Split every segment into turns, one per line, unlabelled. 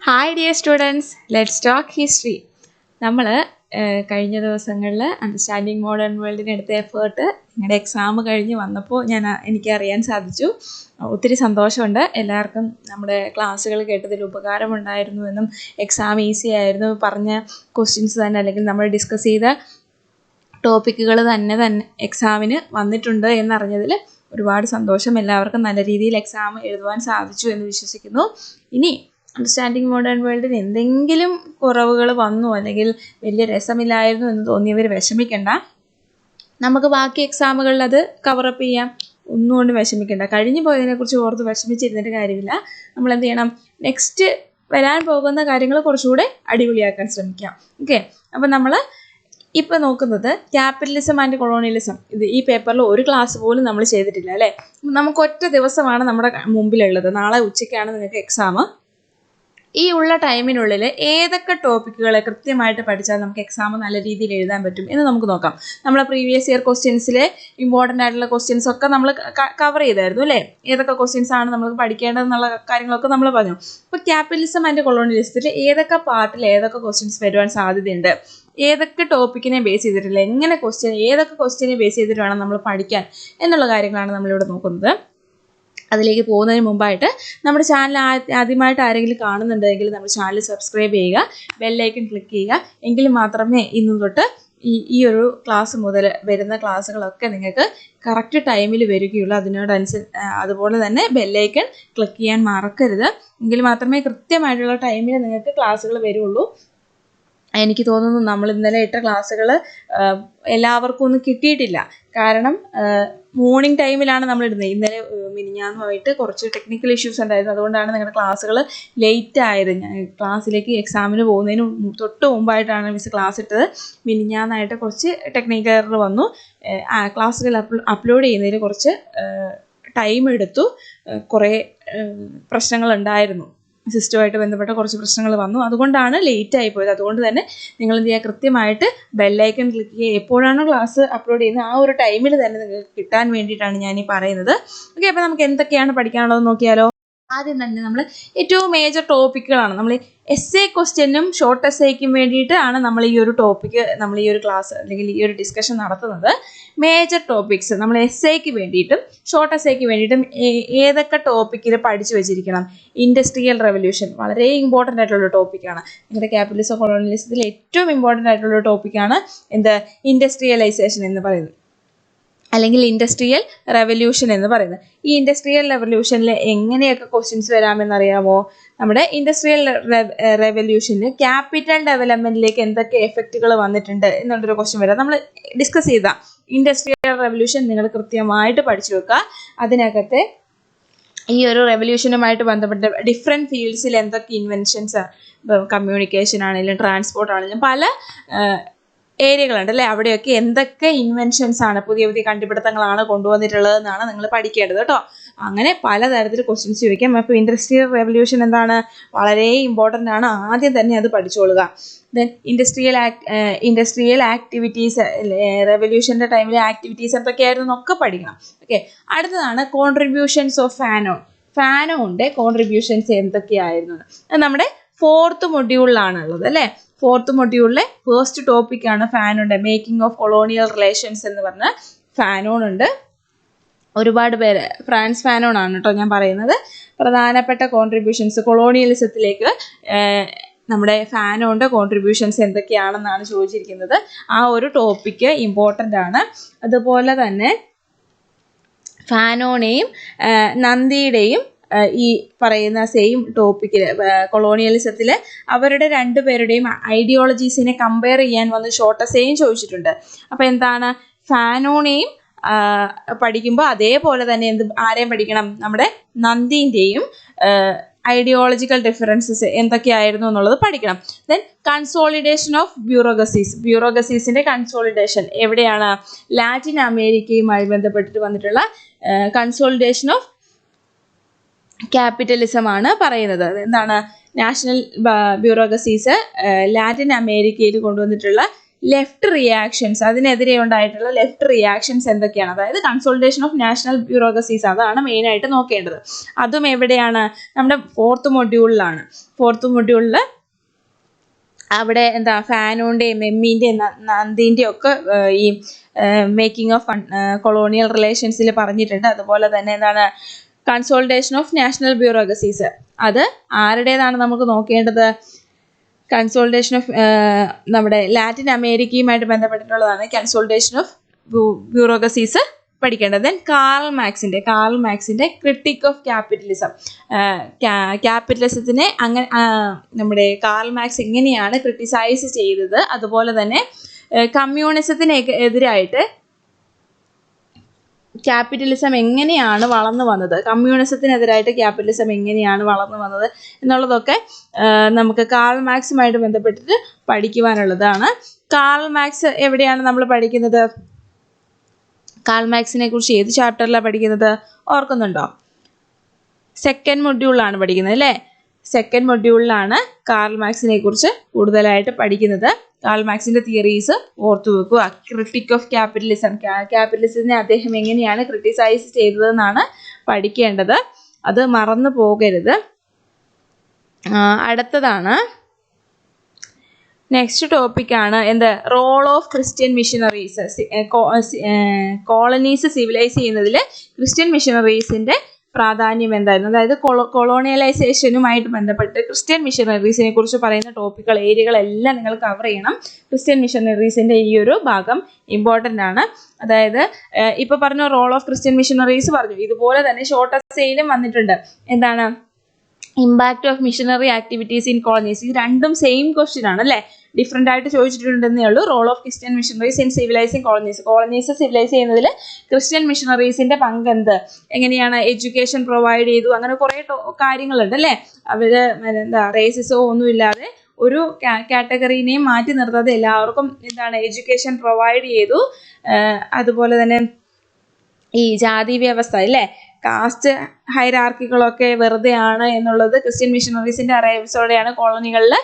Hi dear students let's talk history നമ്മൾ കഴിഞ്ഞ ദിവസങ്ങളിൽ അണ്ടർസ്റ്റാൻഡിങ് മോഡേൺ വേൾഡിന് എടുത്ത എഫേർട്ട് നിങ്ങളുടെ എക്സാം കഴിഞ്ഞ് വന്നപ്പോൾ ഞാൻ എനിക്കറിയാൻ സാധിച്ചു. ഒത്തിരി സന്തോഷമുണ്ട്. എല്ലാവർക്കും നമ്മുടെ ക്ലാസ്സുകൾ കേട്ടതിൽ ഉപകാരമുണ്ടായിരുന്നു എന്നും എക്സാം ഈസി ആയിരുന്നു പറഞ്ഞ ക്വസ്റ്റ്യൻസ് തന്നെ അല്ലെങ്കിൽ നമ്മൾ ഡിസ്കസ് ചെയ്ത ടോപ്പിക്കുകൾ തന്നെ തന്നെ എക്സാമിന് വന്നിട്ടുണ്ട് എന്നറിഞ്ഞതിൽ ഒരുപാട് സന്തോഷം. എല്ലാവർക്കും നല്ല രീതിയിൽ എക്സാം എഴുതുവാൻ സാധിച്ചു എന്ന് വിശ്വസിക്കുന്നു. ഇനി അണ്ടർസ്റ്റാൻഡിങ് മോഡേൺ വേൾഡിന് എന്തെങ്കിലും കുറവുകൾ വന്നു അല്ലെങ്കിൽ വലിയ രസമില്ലായിരുന്നു എന്ന് തോന്നിയവർ വിഷമിക്കണ്ട. നമുക്ക് ബാക്കി എക്സാമുകളിൽ അത് കവറപ്പ് ചെയ്യാം. ഒന്നും കൊണ്ട് വിഷമിക്കണ്ട. കഴിഞ്ഞു പോയതിനെക്കുറിച്ച് ഓർത്ത് വിഷമിച്ചിരുന്നിട്ട് കാര്യമില്ല. നമ്മൾ എന്ത് ചെയ്യണം? നെക്സ്റ്റ് വരാൻ പോകുന്ന കാര്യങ്ങൾ കുറച്ചുകൂടെ അടിപൊളിയാക്കാൻ ശ്രമിക്കാം. ഓക്കെ അപ്പം നമ്മൾ ഇപ്പം നോക്കുന്നത് ക്യാപിറ്റലിസം ആൻഡ് കൊളോണിയലിസം ഇത് ഈ പേപ്പറിൽ ഒരു ക്ലാസ് പോലും നമ്മൾ ചെയ്തിട്ടില്ല അല്ലേ? നമുക്ക് ഒറ്റ ദിവസമാണ് നമ്മുടെ മുമ്പിലുള്ളത്. നാളെ ഉച്ചയ്ക്കാണ് നിങ്ങൾക്ക് എക്സാം ഈ ഉള്ള ടൈമിനുള്ളിൽ ഏതൊക്കെ ടോപ്പിക്കുകളെ കൃത്യമായിട്ട് പഠിച്ചാൽ നമുക്ക് എക്സാം നല്ല രീതിയിൽ എഴുതാൻ പറ്റും എന്ന് നമുക്ക് നോക്കാം. നമ്മളെ പ്രീവിയസ് ഇയർ ക്വസ്റ്റ്യൻസിലെ ഇമ്പോർട്ടന്റ് ആയിട്ടുള്ള ക്വസ്റ്റ്യൻസ് ഒക്കെ നമ്മൾ കവർ ചെയ്തായിരുന്നു അല്ലേ? ഏതൊക്കെ ക്വസ്റ്റ്യൻസ് ആണ് നമുക്ക് പഠിക്കേണ്ടതെന്നുള്ള കാര്യങ്ങളൊക്കെ നമ്മൾ പറഞ്ഞു. അപ്പോൾ ക്യാപിറ്റലിസം ആൻഡ് കൊളോണിയലിസത്തിൽ ഏതൊക്കെ പാർട്ടിൽ ഏതൊക്കെ ക്വസ്റ്റ്യൻസ് വരുവാൻ സാധ്യതയുണ്ട്? ഏതൊക്കെ ടോപ്പിക്കിനെ ബേസ് ചെയ്തിട്ടില്ല? എങ്ങനെ ക്വസ്റ്റ്യൻ ഏതൊക്കെ ക്വസ്റ്റ്യനെ ബേസ് ചെയ്തിട്ട് വേണം നമ്മൾ പഠിക്കാൻ? എന്നുള്ള കാര്യങ്ങളാണ് നമ്മളിവിടെ നോക്കുന്നത്. അതിലേക്ക് പോകുന്നതിന് മുമ്പായിട്ട് നമ്മുടെ ചാനൽ ആദ്യമായിട്ട് ആരെങ്കിലും കാണുന്നുണ്ടെങ്കിൽ നമ്മുടെ ചാനൽ സബ്സ്ക്രൈബ് ചെയ്യുക ബെല്ലൈക്കൺ ക്ലിക്ക് ചെയ്യുക. എങ്കിൽ മാത്രമേ ഇന്ന് തൊട്ട് ഈ ഈ ഒരു ക്ലാസ് മുതൽ വരുന്ന ക്ലാസ്സുകളൊക്കെ നിങ്ങൾക്ക് കറക്റ്റ് ടൈമിൽ വരികയുള്ളൂ. അതിനോടനുസരി അതുപോലെ തന്നെ ബെല്ലൈക്കൺ ക്ലിക്ക് ചെയ്യാൻ മറക്കരുത്. എങ്കിൽ മാത്രമേ കൃത്യമായിട്ടുള്ള ടൈമിൽ നിങ്ങൾക്ക് ക്ലാസ്സുകൾ വരുള്ളൂ. എനിക്ക് തോന്നുന്നു നമ്മൾ ഇന്നലെ ഇട്ട ക്ലാസ്സുകൾ എല്ലാവർക്കും ഒന്നും കിട്ടിയിട്ടില്ല. കാരണം മോർണിംഗ് ടൈമിലാണ് നമ്മൾ ഇടുന്നത്. ഇന്നലെ മിനിഞ്ഞാന്നുമായിട്ട് കുറച്ച് ടെക്നിക്കൽ ഇഷ്യൂസ് ഉണ്ടായിരുന്നു. അതുകൊണ്ടാണ് നിങ്ങളുടെ ക്ലാസ്സുകൾ ലേറ്റ് ആയത്. ഞാൻ ക്ലാസ്സിലേക്ക് എക്സാമിന് പോകുന്നതിന് തൊട്ട് മുമ്പായിട്ടാണ് മിസ് ക്ലാസ് ഇട്ടത്. മിനിഞ്ഞാന്നായിട്ട് കുറച്ച് ടെക്നിക്കൽ എറർ വന്നു. ആ ക്ലാസ്സുകൾ അപ്ലോഡ് ചെയ്യുന്നതിൽ കുറച്ച് ടൈം എടുത്തു. കുറേ പ്രശ്നങ്ങൾ പ്രശ്നങ്ങളുണ്ടായിരുന്നു സിസ്റ്റമായിട്ട് ബന്ധപ്പെട്ട കുറച്ച് പ്രശ്നങ്ങൾ വന്നു. അതുകൊണ്ടാണ് ലേറ്റ് ആയി പോയത്. അതുകൊണ്ട് തന്നെ നിങ്ങൾ എന്ത് ചെയ്യുക? കൃത്യമായിട്ട് ബെല്ലൈക്കൺ ക്ലിക്ക് ചെയ്യുക. എപ്പോഴാണോ ക്ലാസ് അപ്ലോഡ് ചെയ്യുന്നത് ആ ഒരു ടൈമിൽ തന്നെ നിങ്ങൾക്ക് കിട്ടാൻ വേണ്ടിയിട്ടാണ് ഞാൻ ഈ പറയുന്നത്. ഓക്കെ അപ്പോൾ നമുക്ക് എന്തൊക്കെയാണ് പഠിക്കാനുള്ളത് നോക്കിയാലോ? ആദ്യം തന്നെ നമ്മൾ ഏറ്റവും മേജർ ടോപ്പിക്കുകളാണ് നമ്മൾ എസ് എ ക്വസ്റ്റ്യനും ഷോർട്ട് എസ് എക്കും വേണ്ടിയിട്ടാണ് നമ്മൾ ഈ ഒരു ടോപ്പിക്ക് നമ്മൾ ഈ ഒരു ക്ലാസ് അല്ലെങ്കിൽ ഈ ഒരു ഡിസ്കഷൻ നടത്തുന്നത്. മേജർ ടോപ്പിക്സ് നമ്മൾ എസ് എക്ക് വേണ്ടിയിട്ടും ഷോർട്ട് എസ് എക്ക് വേണ്ടിയിട്ടും ഏതൊക്കെ ടോപ്പിക്കിൽ പഠിച്ചു വെച്ചിരിക്കണം? ഇൻഡസ്ട്രിയൽ റെവല്യൂഷൻ വളരെ ഇമ്പോർട്ടന്റ് ആയിട്ടുള്ള ടോപ്പിക്കാണ് നിങ്ങളുടെ ക്യാപിറ്റലിസം കൊളോണിയലിസത്തിൽ ഏറ്റവും ഇമ്പോർട്ടന്റ് ആയിട്ടുള്ള ടോപ്പിക്കാണ് എന്ത്? ഇൻഡസ്ട്രിയലൈസേഷൻ എന്ന് പറയുന്നത്. അല്ലെങ്കിൽ ഇൻഡസ്ട്രിയൽ റെവല്യൂഷൻ എന്ന് പറയുന്നത്. ഈ ഇൻഡസ്ട്രിയൽ റെവല്യൂഷനിൽ എങ്ങനെയൊക്കെ ക്വസ്റ്റ്യൻസ് വരാമെന്നറിയാമോ? നമ്മുടെ ഇൻഡസ്ട്രിയൽ റെവല്യൂഷനിൽ ക്യാപിറ്റൽ ഡെവലപ്മെന്റിലേക്ക് എന്തൊക്കെ എഫക്റ്റുകൾ വന്നിട്ടുണ്ട് എന്നുള്ളൊരു ക്വസ്റ്റ്യൻ വരാം. നമ്മൾ ഡിസ്കസ് ചെയ്ത ഇൻഡസ്ട്രിയൽ റെവല്യൂഷൻ നിങ്ങൾ കൃത്യമായിട്ട് പഠിച്ചു വെക്കുക. അതിനകത്തെ ഈ ഒരു റെവല്യൂഷനുമായിട്ട് ബന്ധപ്പെട്ട ഡിഫറെന്റ് ഫീൽഡ്സിൽ എന്തൊക്കെ ഇൻവെൻഷൻസ് കമ്മ്യൂണിക്കേഷൻ ആണെങ്കിലും ട്രാൻസ്പോർട്ട് ആണെങ്കിലും പല ഏരിയകളുണ്ട് അല്ലേ? അവിടെയൊക്കെ എന്തൊക്കെ ഇൻവെൻഷൻസ് ആണ് പുതിയ പുതിയ കണ്ടുപിടുത്തങ്ങളാണ് കൊണ്ടുവന്നിട്ടുള്ളത് എന്നാണ് നിങ്ങൾ പഠിക്കേണ്ടത് കേട്ടോ. അങ്ങനെ പലതരത്തിൽ ക്വസ്റ്റ്യൻസ് ചോദിക്കാം. അപ്പോൾ ഇൻഡസ്ട്രിയൽ റെവല്യൂഷൻ എന്താണ്? വളരെ ഇമ്പോർട്ടന്റ് ആണ്. ആദ്യം തന്നെ അത് പഠിച്ചുകൊള്ളുക ദെൻ ഇൻഡസ്ട്രിയൽ ഇൻഡസ്ട്രിയൽ ആക്ടിവിറ്റീസ് റെവല്യൂഷന്റെ ടൈമിലെ ആക്ടിവിറ്റീസ് എന്തൊക്കെയായിരുന്നു എന്നൊക്കെ പഠിക്കണം. ഓക്കെ അടുത്തതാണ് കോൺട്രിബ്യൂഷൻസ് ഓഫ് ഫാനോൺ ഫാനോണിന്റെ കോൺട്രിബ്യൂഷൻസ് എന്തൊക്കെയായിരുന്നു? നമ്മുടെ ഫോർത്ത് മൊഡ്യൂളിലാണുള്ളത് അല്ലേ? ഫോർത്ത് മൊഡ്യൂളിലെ ഫസ്റ്റ് ടോപ്പിക്കാണ് ഫാനുണ്ട്. മേക്കിംഗ് ഓഫ് കൊളോണിയൽ റിലേഷൻസ് എന്ന് പറഞ്ഞ ഫാനോൺ ഉണ്ട് ഒരുപാട് പേര് ഫ്രാൻസ് ഫാനോൺ ആണ് കേട്ടോ ഞാൻ പറയുന്നത്. പ്രധാനപ്പെട്ട കോൺട്രിബ്യൂഷൻസ് കൊളോണിയലിസത്തിലേക്ക് നമ്മുടെ ഫാനോണിന്റെ കോൺട്രിബ്യൂഷൻസ് എന്തൊക്കെയാണെന്നാണ് ചോദിച്ചിരിക്കുന്നത്. ആ ഒരു ടോപ്പിക്ക് ഇമ്പോർട്ടന്റ് ആണ്. അതുപോലെ തന്നെ ഫാനോണെയും നന്ദിയുടെയും ഈ പറയുന്ന സെയിം ടോപ്പിക്കിൽ കൊളോണിയലിസത്തിൽ അവരുടെ രണ്ടുപേരുടെയും ഐഡിയോളജീസിനെ കമ്പയർ ചെയ്യാൻ വന്ന് ഷോർട്ടസേയും ചോദിച്ചിട്ടുണ്ട്. അപ്പോൾ എന്താണ്? ഫാനോണെയും പഠിക്കുമ്പോൾ അതേപോലെ തന്നെ എന്ത് ആരെയും പഠിക്കണം? നമ്മുടെ നന്ദീന്റെയും ഐഡിയോളജിക്കൽ ഡിഫറൻസസ് എന്തൊക്കെയായിരുന്നു എന്നുള്ളത് പഠിക്കണം. ദെൻ കൺസോളിഡേഷൻ ഓഫ് ബ്യൂറോഗസീസ് ബ്യൂറോഗസീസിന്റെ കൺസോളിഡേഷൻ എവിടെയാണ്? ലാറ്റിൻ അമേരിക്കയുമായി ബന്ധപ്പെട്ടിട്ട് വന്നിട്ടുള്ള കൺസോളിഡേഷൻ ഓഫ് ക്യാപിറ്റലിസം ആണ് പറയുന്നത്. എന്താണ് നാഷണൽ ബ്യൂറോക്രസീസ് ലാറ്റിൻ അമേരിക്കയിൽ കൊണ്ടുവന്നിട്ടുള്ള ലെഫ്റ്റ് റിയാക്ഷൻസ് അതിനെതിരെ ഉണ്ടായിട്ടുള്ള ലെഫ്റ്റ് റിയാക്ഷൻസ് എന്തൊക്കെയാണ്? അതായത് കൺസോൾട്ടേഷൻ ഓഫ് നാഷണൽ ബ്യൂറോക്രസീസ് അതാണ് മെയിനായിട്ട് നോക്കേണ്ടത്. അതും എവിടെയാണ്? നമ്മുടെ ഫോർത്ത് മൊഡ്യൂളിലാണ് ഫോർത്ത് മൊഡ്യൂളിൽ അവിടെ എന്താ ഫാനോന്റെയും എമ്മീന്റെയും നന്ദീന്റെയും ഒക്കെ ഈ മേക്കിംഗ് ഓഫ് കൊളോണിയൽ റിലേഷൻസിൽ പറഞ്ഞിട്ടുണ്ട്. അതുപോലെ തന്നെ എന്താണ് കൺസോൾട്ടേഷൻ ഓഫ് നാഷണൽ ബ്യൂറോക്രസീസ് അത് ആരുടേതാണ് നമുക്ക് നോക്കേണ്ടത്? കൺസോൾട്ടേഷൻ ഓഫ് നമ്മുടെ ലാറ്റിൻ അമേരിക്കയുമായിട്ട് ബന്ധപ്പെട്ടിട്ടുള്ളതാണ് കൺസോൾട്ടേഷൻ ഓഫ് ബ്യൂറോക്രസീസ് പഠിക്കേണ്ടത്. ദെൻ കാർൾ മാക്സിന്റെ കാർൾ മാക്സിന്റെ ക്രിട്ടിക് ഓഫ് ക്യാപിറ്റലിസം ക്യാപിറ്റലിസത്തിനെ അങ്ങനെ നമ്മുടെ കാർൾ മാക്സ് എങ്ങനെയാണ് ക്രിട്ടിസൈസ് ചെയ്തത്? അതുപോലെ തന്നെ കമ്മ്യൂണിസത്തിനെ എതിരായിട്ട് ക്യാപിറ്റലിസം എങ്ങനെയാണ് വളർന്നു വന്നത്? കമ്മ്യൂണിസത്തിനെതിരായിട്ട് ക്യാപിറ്റലിസം എങ്ങനെയാണ് വളർന്നു വന്നത് എന്നുള്ളതൊക്കെ നമുക്ക് കാൾ മാക്സുമായിട്ട് ബന്ധപ്പെട്ടിട്ട് പഠിക്കുവാനുള്ളതാണ്. കാൾ മാക്സ് എവിടെയാണ് നമ്മൾ പഠിക്കുന്നത്? കാൾ മാക്സിനെ കുറിച്ച് ഏത് ചാപ്റ്ററിലാണ് പഠിക്കുന്നത്? ഓർക്കുന്നുണ്ടോ? സെക്കൻഡ് മൊഡ്യൂളിലാണ് പഠിക്കുന്നത് അല്ലേ? സെക്കൻഡ് മൊഡ്യൂളിലാണ് കാർൽ മാക്സിനെ കുറിച്ച് കൂടുതലായിട്ട് പഠിക്കുന്നത്. കാർൽ മാക്സിന്റെ തിയറീസ് ഓർത്തു വെക്കുക. ക്രിട്ടിക് ഓഫ് ക്യാപിറ്റലിസം ക്യാപിറ്റലിസത്തിനെ അദ്ദേഹം എങ്ങനെയാണ് ക്രിട്ടിസൈസ് ചെയ്തതെന്നാണ് പഠിക്കേണ്ടത്. അത് മറന്നു പോകരുത്. അടുത്തതാണ്. നെക്സ്റ്റ് ടോപ്പിക്കാണ് എന്ത്? Role of Christian missionaries colonies civilise ചെയ്യുന്നതിൽ ക്രിസ്ത്യൻ മിഷനറീസിന്റെ പ്രാധാന്യം എന്തായിരുന്നു? അതായത് കൊളോ കൊളോണിയലൈസേഷനുമായിട്ട് ബന്ധപ്പെട്ട് ക്രിസ്ത്യൻ മിഷനറീസിനെ കുറിച്ച് പറയുന്ന ടോപ്പിക്കുകൾ ഏരിയകളെല്ലാം നിങ്ങൾ കവർ ചെയ്യണം. ക്രിസ്ത്യൻ മിഷനറീസിന്റെ ഈ ഒരു ഭാഗം ഇമ്പോർട്ടന്റ് ആണ്. അതായത് ഇപ്പോൾ ഇപ്പൊ പറഞ്ഞ റോൾ ഓഫ് ക്രിസ്ത്യൻ മിഷനറീസ് പറഞ്ഞു. ഇതുപോലെ തന്നെ ഷോർട്ട് എസ്സേയിലും വന്നിട്ടുണ്ട്. എന്താണ്? Impact of missionary activities in colonies ഇത് രണ്ടും സെയിം ക്വസ്റ്റ്യൻ ആണ് അല്ലേ? ഡിഫറെന്റ് ആയിട്ട് ചോദിച്ചിട്ടുണ്ടെന്നേ ഉള്ളൂ. Role of Christian missionaries in civilising colonies colonies civilise ചെയ്യുന്നതിൽ ക്രിസ്ത്യൻ മിഷനറീസിന്റെ പങ്ക് എന്ത് എങ്ങനെയാണ് എഡ്യൂക്കേഷൻ പ്രൊവൈഡ് ചെയ്തു? അങ്ങനെ കുറേ കാര്യങ്ങളുണ്ട് അല്ലേ? അവർ എന്താ റേസിസോ ഒന്നുമില്ലാതെ ഒരു കാറ്റഗറീനെയും മാറ്റി നിർത്താതെ എല്ലാവർക്കും എന്താണ് എഡ്യൂക്കേഷൻ പ്രൊവൈഡ് ചെയ്തു. അതുപോലെ തന്നെ ഈ ജാതി വ്യവസ്ഥ അല്ലേ? കാസ്റ്റ് ഹൈരാർക്കികളൊക്കെ വെറുതെ ആണ് എന്നുള്ളത് ക്രിസ്ത്യൻ മിഷണറീസിന്റെ അറൈവ്സോടെയാണ് കോളനികളിൽ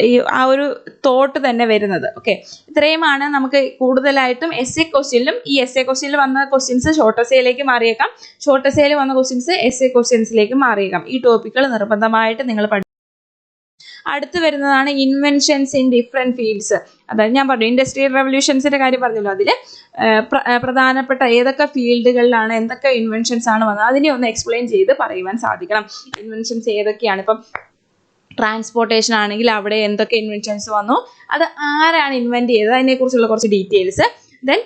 ഈ ആ ഒരു തോട്ട് തന്നെ വരുന്നത്. ഓക്കെ. ഇത്രയുമാണ് നമുക്ക് കൂടുതലായിട്ടും എസ് എ ക്വസ്റ്റ്യനിലും ഈ എസ് എ ക്വസ്റ്റ്യനിൽ വന്ന ക്വസ്റ്റ്യൻസ് ഷോർട്ട് എസ്സേയിലേക്ക് മാറിയേക്കാം. ഷോർട്ട് എസ്സേയിൽ വന്ന ക്വസ്റ്റ്യൻസ് എസ് എ ക്വസ്റ്റ്യൻസിലേക്ക് മാറിയേക്കാം. ഈ ടോപ്പിക്കുകൾ നിർബന്ധമായിട്ട് നിങ്ങൾ അടുത്ത് വരുന്നതാണ് ഇൻവെൻഷൻസ് ഇൻ ഡിഫറെന്റ് ഫീൽഡ്സ് അതായത് ഞാൻ പറഞ്ഞു ഇൻഡസ്ട്രിയൽ റെവല്യൂഷൻസിന്റെ കാര്യം പറഞ്ഞല്ലോ അതിൽ പ്രധാനപ്പെട്ട ഏതൊക്കെ ഫീൽഡുകളിലാണ് എന്തൊക്കെ ഇൻവെൻഷൻസ് ആണ് വന്നത് അതിനെ ഒന്ന് എക്സ്പ്ലെയിൻ ചെയ്ത് പറയുവാൻ സാധിക്കണം. ഇൻവെൻഷൻസ് ഏതൊക്കെയാണ്? ഇപ്പം ട്രാൻസ്പോർട്ടേഷൻ ആണെങ്കിൽ അവിടെ എന്തൊക്കെ ഇൻവെൻഷൻസ് വന്നു? അത് ആരാണ് ഇൻവെന്റ് ചെയ്തത്? അതിനെക്കുറിച്ചുള്ള കുറച്ച് ഡീറ്റെയിൽസ് ദെൻ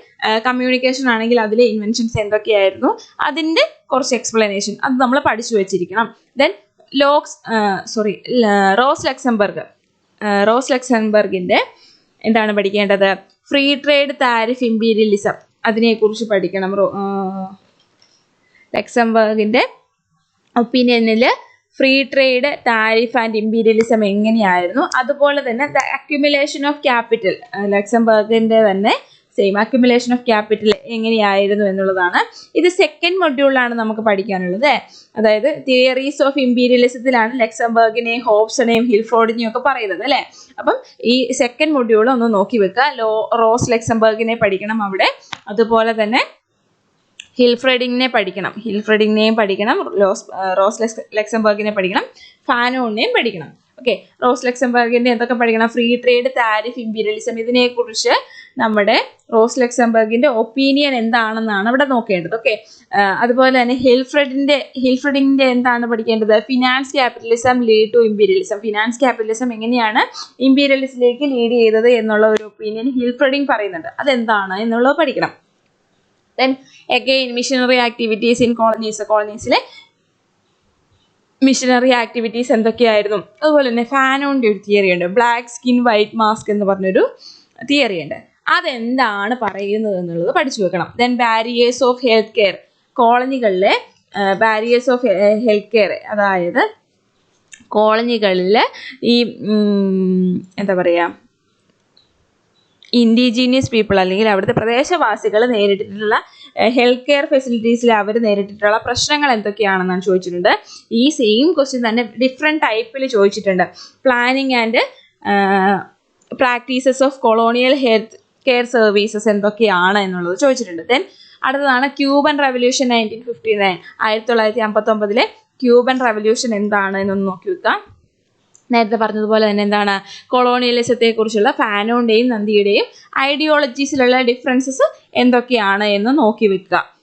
കമ്മ്യൂണിക്കേഷൻ ആണെങ്കിൽ അതിലെ ഇൻവെൻഷൻസ് എന്തൊക്കെയായിരുന്നു? അതിന്റെ കുറച്ച് എക്സ്പ്ലനേഷൻ അത് നമ്മൾ പഠിച്ചു വെച്ചിരിക്കണം. Then locks sorry Rosa Luxemburg. Rosa ലക്സംബർഗിന്റെ എന്താണ് പഠിക്കേണ്ടത്? ഫ്രീ ട്രേഡ് താരിഫ് ഇമ്പീരിയലിസം അതിനെക്കുറിച്ച് പഠിക്കണം. ലക്സംബർഗിന്റെ ഒപ്പീനിയനിൽ free trade tariff and imperialism എങ്ങനെയായിരുന്നു? അതുപോലെ തന്നെ ദ അക്യുമുലേഷൻ ഓഫ് ക്യാപിറ്റൽ ലക്സംബർഗിന്റെ തന്നെ സെയിം അക്യുമുലേഷൻ ഓഫ് ക്യാപിറ്റൽ എങ്ങനെയായിരുന്നു എന്നുള്ളതാണ്. ഇത് സെക്കൻഡ് മൊഡ്യൂളിലാണ് നമുക്ക് പഠിക്കാനുള്ളത്. അതായത് തിയറീസ് ഓഫ് ഇമ്പീരിയലിസത്തിലാണ് ലക്സംബർഗിനെയും ഹോബ്സണെയും ഹിൽഫോർഡിനെയും ഒക്കെ പറയുന്നത് അല്ലേ? അപ്പം ഈ സെക്കൻഡ് മൊഡ്യൂൾ ഒന്ന് നോക്കി വെക്കുക. ലോ റോസ് ലെക്സംബർഗിനെ പഠിക്കണം അവിടെ. അതുപോലെ തന്നെ ഹിൽഫ്രെഡിങ്ങിനെ പഠിക്കണം. ഹിൽഫ്രെഡിങ്ങിനെയും പഠിക്കണം. ലോസ് റോസ് ലക്സംബർഗിനെ പഠിക്കണം. ഫാനോണിനെയും പഠിക്കണം. ഓക്കെ റോസ് ലെക്സംബർഗിന്റെ എന്തൊക്കെ പഠിക്കണം? ഫ്രീ ട്രേഡ് താരിഫ് ഇമ്പീരിയലിസം ഇതിനെക്കുറിച്ച് നമ്മുടെ റോസ് ലക്സംബർഗിന്റെ ഒപ്പീനിയൻ എന്താണെന്നാണ് ഇവിടെ നോക്കേണ്ടത് ഓക്കെ അതുപോലെ തന്നെ ഹിൽഫ്രഡിന്റെ ഹിൽഫ്രഡിന്റെ എന്താണ് പഠിക്കേണ്ടത്? Finance capitalism lead to imperialism finance capitalism എങ്ങനെയാണ് ഇമ്പീരിയലിസത്തിലേക്ക് ലീഡ് ചെയ്തത് എന്നുള്ള ഒരു ഒപ്പീനിയൻ ഹിൽഫ്രഡിങ് പറയുന്നുണ്ട്. അതെന്താണ് എന്നുള്ളത് പഠിക്കണം. Then again missionary activities in colonies കോളനീസിലെ missionary activities എന്തൊക്കെയായിരുന്നു? അതുപോലെ തന്നെ ഫാനോണിന്റെ ഒരു തിയറി ഉണ്ട്. ബ്ലാക്ക് സ്കിൻ വൈറ്റ് മാസ്ക് എന്ന് പറഞ്ഞൊരു തിയറി ഉണ്ട്. അതെന്താണ് പറയുന്നത് എന്നുള്ളത് പഠിച്ചു വെക്കണം. Then barriers of health care കോളനികളിലെ barriers of health care അതായത് കോളനികളിൽ ഈ എന്താ പറയുക ഇൻഡിജീനിയസ് പീപ്പിൾ അല്ലെങ്കിൽ അവിടുത്തെ പ്രദേശവാസികൾ നേരിട്ടിട്ടുള്ള ഹെൽത്ത് കെയർ ഫെസിലിറ്റീസിൽ അവർ നേരിട്ടിട്ടുള്ള പ്രശ്നങ്ങൾ എന്തൊക്കെയാണെന്നാണ് ചോദിച്ചിട്ടുണ്ട്. ഈ സെയിം ക്വസ്റ്റ്യൻ തന്നെ ഡിഫറെന്റ് ടൈപ്പിൽ ചോദിച്ചിട്ടുണ്ട്. Planning and practices of colonial health care services എന്തൊക്കെയാണ് എന്നുള്ളത് ചോദിച്ചിട്ടുണ്ട്. ദെൻ അടുത്തതാണ് Cuban revolution nineteen fifty nine ആയിരത്തി തൊള്ളായിരത്തി അമ്പത്തൊമ്പതിലെ ക്യൂബൻ റെവല്യൂഷൻ എന്താണ് എന്നൊന്ന് നോക്കി വെക്കാം. നേരത്തെ പറഞ്ഞതുപോലെ തന്നെ എന്താണ് കൊളോണിയലിസത്തെ കുറിച്ചുള്ള ഫാനോന്റെയും നന്ദിയുടെയും ഐഡിയോളജീസിലുള്ള ഡിഫറൻസസ് എന്തൊക്കെയാണ് എന്ന് നോക്കി വെക്കുക.